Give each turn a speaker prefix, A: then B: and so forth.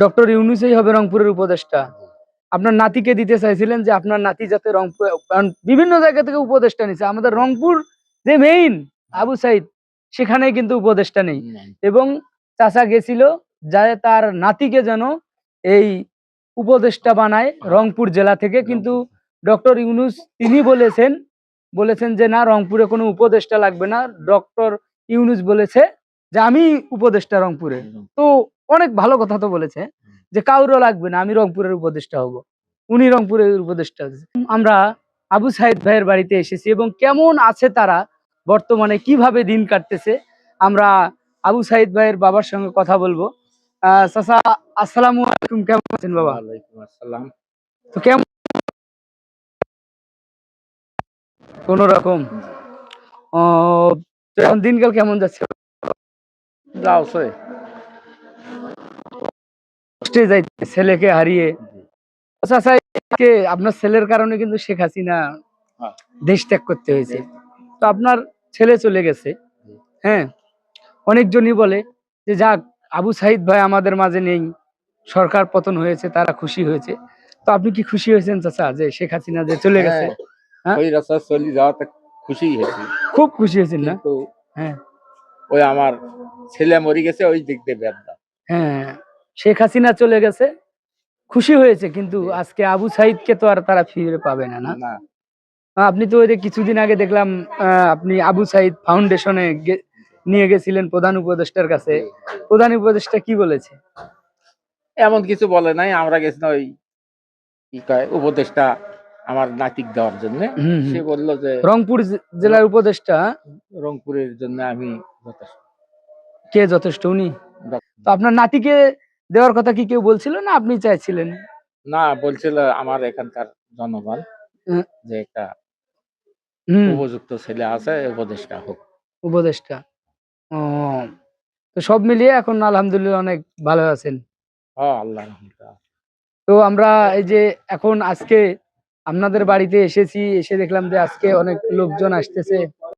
A: Doctor ইউনুসই হবে রংপুরের উপদেষ্টা। আপনার নাতিকে দিতে চাইছিলেন যে আপনার নাতি যাতে রংপুর কারণ বিভিন্ন জায়গা থেকে উপদেষ্টা নিছে। আমাদের রংপুর যে মেইন আবু সাইদ সেখানে কিন্তু উপদেষ্টা নেই। এবং চাচা গেছিল যা তার নাতিকে যেন এই উপদেষ্টা বানায় রংপুর জেলা থেকে। কিন্তু ডক্টর ইউনুস তিনি বলেছেন বলেছেন যে না রংপুরে কোনো উপদেষ্টা লাগবে না। ডক্টর ইউনুস বলেছে যে আমি উপদেষ্টা রংপুরে। তো অনেক ভালো কথা তো বলেছে যে কাউরও লাগবে না আমি রংপুরের উপদেষ্টা হব। উনি রংপুরের উপদেষ্টা। আমরা আবু সাইদ ভাইয়ের বাড়িতে এসেছি এবং কেমন আছে তারা বর্তমানে কীভাবে দিন কাটতেছে আমরা আবু সাইদ ভাইয়ের বাবার সঙ্গে কথা বলব। চাচা আসসালামু আলাইকুম কেমন আছেন বাবা?
B: ওয়ালাইকুম আসসালাম।
A: তো কেমন কোন রকম? এখন দিনকাল কেমন যাচ্ছে? কষ্টে যাইতে ছেলেকে হারিয়ে। চাচা আজকে আপনার ছেলের কারণে কিন্তু শেখ হাসিনা
B: হ্যাঁ।
A: দেশ ত্যাগ করতে হয়েছে। তো আপনার ছেলে চলে গেছে হ্যাঁ? অনেকজনই বলে যে যাক আবু সাইদ ভাই আমাদের মাঝে নেই সরকার পতন হয়েছে তারা খুশি হয়েছে। তো আপনি কি খুশি হয়েছেন চাচা যে শেখ হাসিনা যে চলে গেছে? হ্যাঁ?
B: ওই রাস্তা চলি যাওয়াতে খুশি হয়েছি।
A: খুব খুশি হয়েছেন না? হ্যাঁ।
B: ওই আমার ছেলে মরে গেছে ওই দিক দিয়ে
A: হ্যাঁ। শেখ হাসিনা চলে গেছে খুশি হয়েছে কিন্তু আজকে আবু সাইদকে তো আর তারা ফিরে পাবে না না? আপনি তো কিছুদিন আগে দেখলাম আপনি আবু সাইদ ফাউন্ডেশনে নিয়ে গেছিলেন প্রধান উপদেষ্টার কাছে। প্রধান উপদেষ্টা কি বলেছে?
B: এমন কিছু বলে নাই আমরা গেছি না ওই কি কয় উপদেশটা আমার নাতিক দেওয়ার জন্য। সে বলল যে
A: রংপুর জেলার উপদেষ্টা?
B: রংপুরের জন্য আমি যথেষ্ট।
A: কে যথেষ্ট উনি? তো আপনার নাতিকে দেওয়ার কথা কি কেউ বলছিল না আপনি চাইছিলেন?
B: না বলছিল আমার এখানকার জনগণ যে একটা উপযুক্ত ছেলে আছে উপদেশটা হোক।
A: উপদেষ্টা। ও তো সব মিলিয়ে এখন আলহামদুলিল্লাহ অনেক ভালো আছেন।
B: হ্যাঁ আল্লাহ
A: তো আমরা এই যে এখন আজকে আপনাদের বাড়িতে এসেছি এসে দেখলাম যে আজকে অনেক লোকজন আসতেছে।